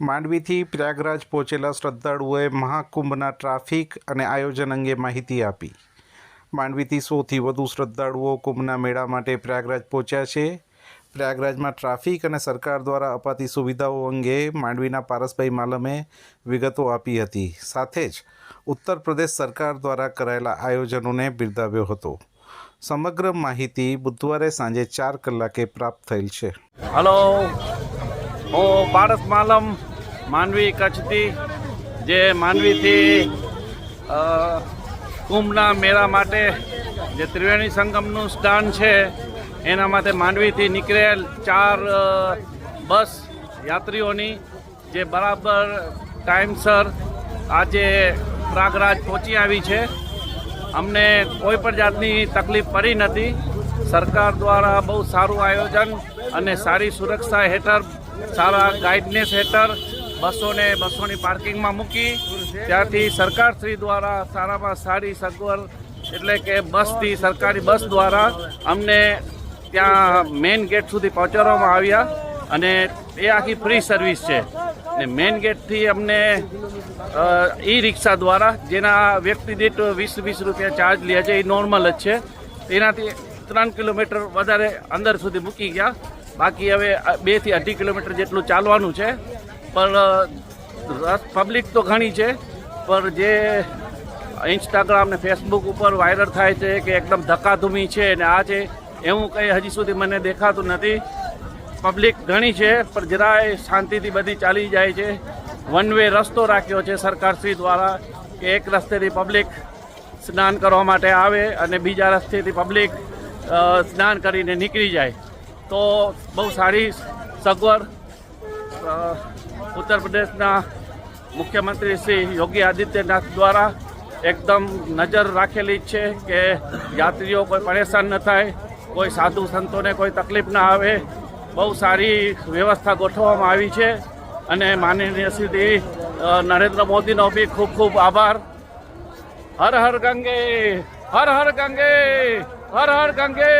માંડવીથી પ્રયાગરાજ પહોંચેલા શ્રદ્ધાળુઓએ મહાકુંભના ટ્રાફિક અને આયોજન અંગે માહિતી આપી. માંડવીથી સોથી વધુ શ્રદ્ધાળુઓ કુંભના મેળા માટે પ્રયાગરાજ પહોંચ્યા છે. પ્રયાગરાજમાં ટ્રાફિક અને સરકાર દ્વારા અપાતી સુવિધાઓ અંગે માંડવીના પારસભાઈ માલમે વિગતો આપી હતી. સાથે જ ઉત્તર પ્રદેશ સરકાર દ્વારા કરાયેલા આયોજનોને બિરદાવ્યો હતો. સમગ્ર માહિતી બુધવારે સાંજે ચાર કલાકે પ્રાપ્ત થયેલ છે. હલો, હું પારસ માલમ માંડવી કચ્છથી, જે માંડવીથી કુંભના મેળા માટે જે ત્રિવેણી સંગમનું સ્થાન છે, એના માટે માંડવીથી નીકળેલ ચાર બસ યાત્રીઓની જે બરાબર ટાઈમસર આજે પ્રયાગરાજ પહોંચી આવી છે. અમને કોઈ પણ જાતની તકલીફ પડી નથી. સરકાર દ્વારા બહુ સારું આયોજન અને સારી સુરક્ષા હેઠળ, સારા ગાઈડનેસ હેઠળ બસોને બસોની પાર્કિંગમાં મૂકી ત્યાંથી સરકારશ્રી દ્વારા સારામાં સારી સગવડ એટલે કે બસથી સરકારી બસ દ્વારા અમને ત્યાં મેઇન ગેટ સુધી પહોંચાડવામાં આવ્યા અને એ આખી ફ્રી સર્વિસ છે. ને મેઇન ગેટથી અમને ઈ રિક્ષા દ્વારા જેના વ્યક્તિ દીઠ વીસ વીસ રૂપિયા ચાર્જ લે છે, એ નોર્મલ જ છે. તેનાથી ત્રણ કિલોમીટર વધારે અંદર સુધી મૂકી ગયા. બાકી હવે બેથી અઢી કિલોમીટર જેટલું ચાલવાનું છે. પણ રસ પબ્લિક તો ઘણી છે, પણ જે ઇન્સ્ટાગ્રામ ને ફેસબુક ઉપર વાયરલ થાય છે કે એકદમ ધક્કાધૂમી છે ને આ છે, એવું કંઈ હજી સુધી મને દેખાતું નથી. પબ્લિક ઘણી છે, પણ જરાય શાંતિથી બધી ચાલી જાય છે. વન વે રસ્તો રાખ્યો છે સરકારશ્રી દ્વારા કે એક રસ્તેથી પબ્લિક સ્નાન કરવા માટે આવે અને બીજા રસ્તેથી પબ્લિક સ્નાન કરીને નીકળી જાય. તો બહુ સારી સગવડ ઉત્તર પ્રદેશના મુખ્યમંત્રી શ્રી યોગી આદિત્યનાથ દ્વારા એકદમ નજર રાખેલી છે કે યાત્રીઓ કોઈ પરેશાન ન થાય, કોઈ સાધુ સંતોને કોઈ તકલીફ ના આવે. બહુ સારી વ્યવસ્થા ગોઠવવામાં આવી છે અને માનનીય શ્રી નરેન્દ્ર મોદીનો બી ખૂબ ખૂબ આભાર. હર હર ગંગે, હર હર ગંગે, હર હર ગંગે.